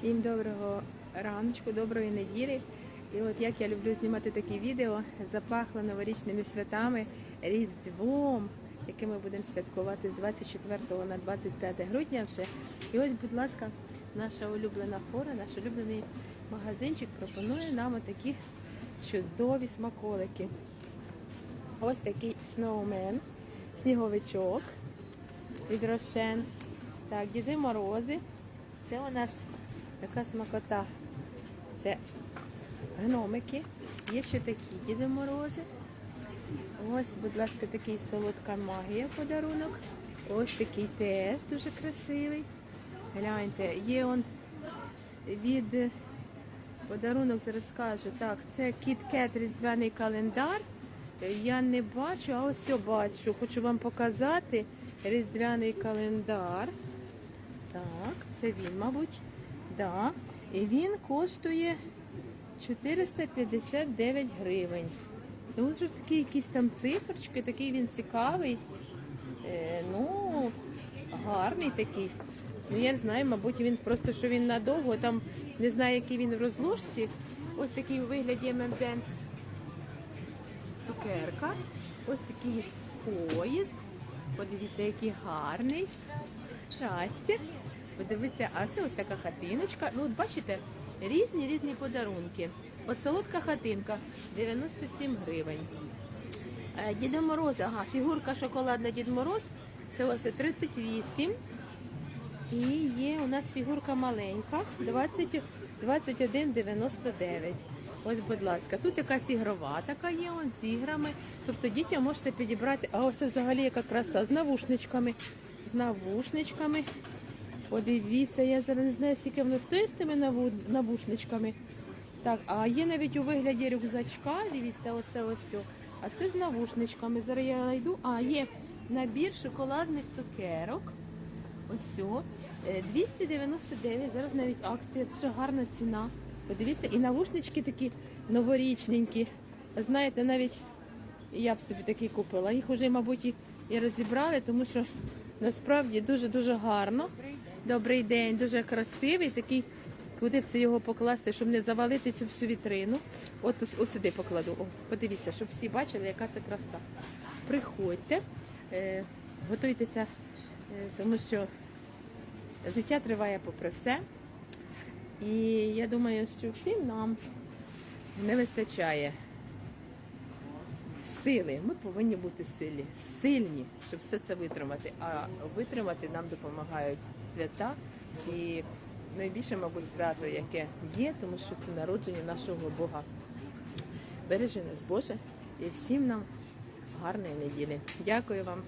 Всім доброго раночку, доброї неділі. І от як я люблю знімати такі відео, запахло новорічними святами, Різдвом, яке ми будемо святкувати з 24 на 25 грудня вже. І ось, будь ласка, наша улюблена фора, наш улюблений магазинчик пропонує нам отакі чудові смаколики. Ось такий сноумен, сніговичок від Рошен. Так, Діди Морози. Це у нас така смакота. Це гномики. Є ще такі Діди Морози. Ось, будь ласка, такий солодка магія подарунок. Ось такий теж дуже красивий. Гляньте, є он від подарунок, зараз скажу. Так, це кіт-кет різдвяний календар. Я не бачу, а ось бачу. Хочу вам показати різдвяний календар. Так, це він, мабуть. Да. І він коштує 459 гривень. Дуже такі якісь там циферочки, такий він цікавий. Е, ну, гарний такий. Ну, я не знаю, мабуть, він просто що він надовго, там не знаю, який він в розложці. Ось такий у вигляді M&M's цукерка. Ось такий поїзд. Подивіться, який гарний. Здрасте. Подивіться, а це ось така хатиночка. Ну, от бачите, різні різні подарунки. От солодка хатинка 97 гривень. Е, Діда Мороз, ага, фігурка шоколадна Дід Мороз. Це ось 38. І є у нас фігурка маленька 21,99. Ось, будь ласка, тут якась ігрова така є, он, з іграми. Тобто дітям можете підібрати. А ось взагалі яка краса з навушничками. З навушничками. Подивіться, я зараз не знаю, скільки воно стоїть з цими навушничками. Так, а є навіть у вигляді рюкзачка, дивіться, оце ось. А це з навушничками. Зараз я знайду. А, є набір шоколадних цукерок. Ось. Е, 299, зараз навіть акція, дуже гарна ціна. Подивіться, і навушнички такі новорічненькі. Знаєте, навіть я б собі такі купила. Їх вже, мабуть, і розібрали, тому що насправді дуже-дуже гарно. Добрий день, дуже красивий, такий. Куди б це його покласти, щоб не завалити цю всю вітрину? От ось, ось сюди покладу. О, подивіться, щоб всі бачили, яка це краса. Приходьте, е, готуйтеся, е, тому що життя триває попри все. І я думаю, що всім нам не вистачає сили. Ми повинні бути силі, сильні, щоб все це витримати. А витримати нам допомагають свята і найбільше, мабуть, свято, яке є, тому що це народження нашого Бога. Бережи нас, Боже, і всім нам гарної неділі. Дякую вам.